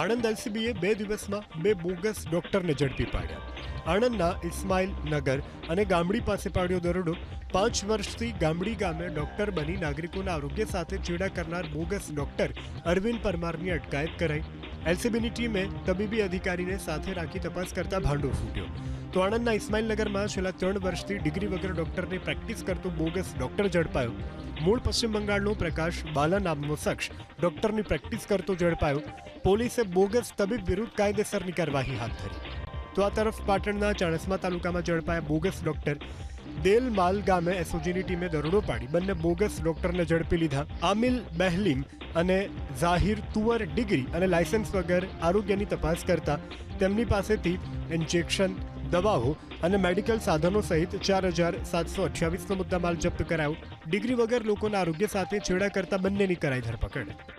આણંદ એલસીબીએ બે દિવસમાં બે બોગસ ડોક્ટરને ઝડપી પાડ્યા. આણંદના ઇસ્માઇલ નગર અને ગામડી પાસે પાડ્યો દરોડો. પાંચ વર્ષથી ગામડી ગામે ડોક્ટર બની નાગરિકોના આરોગ્ય સાથે ચેડા કરનાર બોગસ ડોક્ટર અરવિંદ પરમારની અટકાયત કરાઈ. એલસીબીની ટીમે તબીબી અધિકારીને સાથે રાખી તપાસ કરતા ભાંડો ફૂટ્યો. તો આણંદના ઇસ્માઇલનગરમાં છેલ્લા ત્રણ વર્ષથી ડિગ્રી વગર ડોક્ટરની પ્રેક્ટિસ કરતો બોગસ ડોક્ટર ઝડપાયો. મૂળ પશ્ચિમ બંગાળનો પ્રકાશ બાલા નામનો શખ્સ ડોક્ટરની પ્રેક્ટિસ કરતો ઝડપાયો. પોલીસે બોગસ તબીબ વિરુદ્ધ કાયદેસરની કાર્યવાહી હાથ ધરી. તો આ તરફ પાટણના ચાણસ્મા તાલુકામાં ઝડપાયા બોગસ ડોક્ટર દેલમાલ ગામે એસઓજીની ટીમે દરોડો પાડી. બંને બોગસ ડોક્ટરને ઝડપી લીધા. આમિલ બહેલીમ અને ઝાહિર તુવર ડિગ્રી અને લાયસન્સ વગર આરોગ્યની તપાસ કરતા તેમની પાસેથી ઇન્જેક્શન, દવાઓ અને મેડિકલ સાધનો સહિત ચાર હજાર સાતસો અઠ્યાવીસનો મુદ્દામાલ જપ્ત કરાયો. ડિગ્રી વગર લોકોના આરોગ્ય સાથે છેડા કરતા બંનેની કરાઈ ધરપકડ.